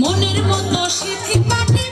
মনের মতো সিথি পাটি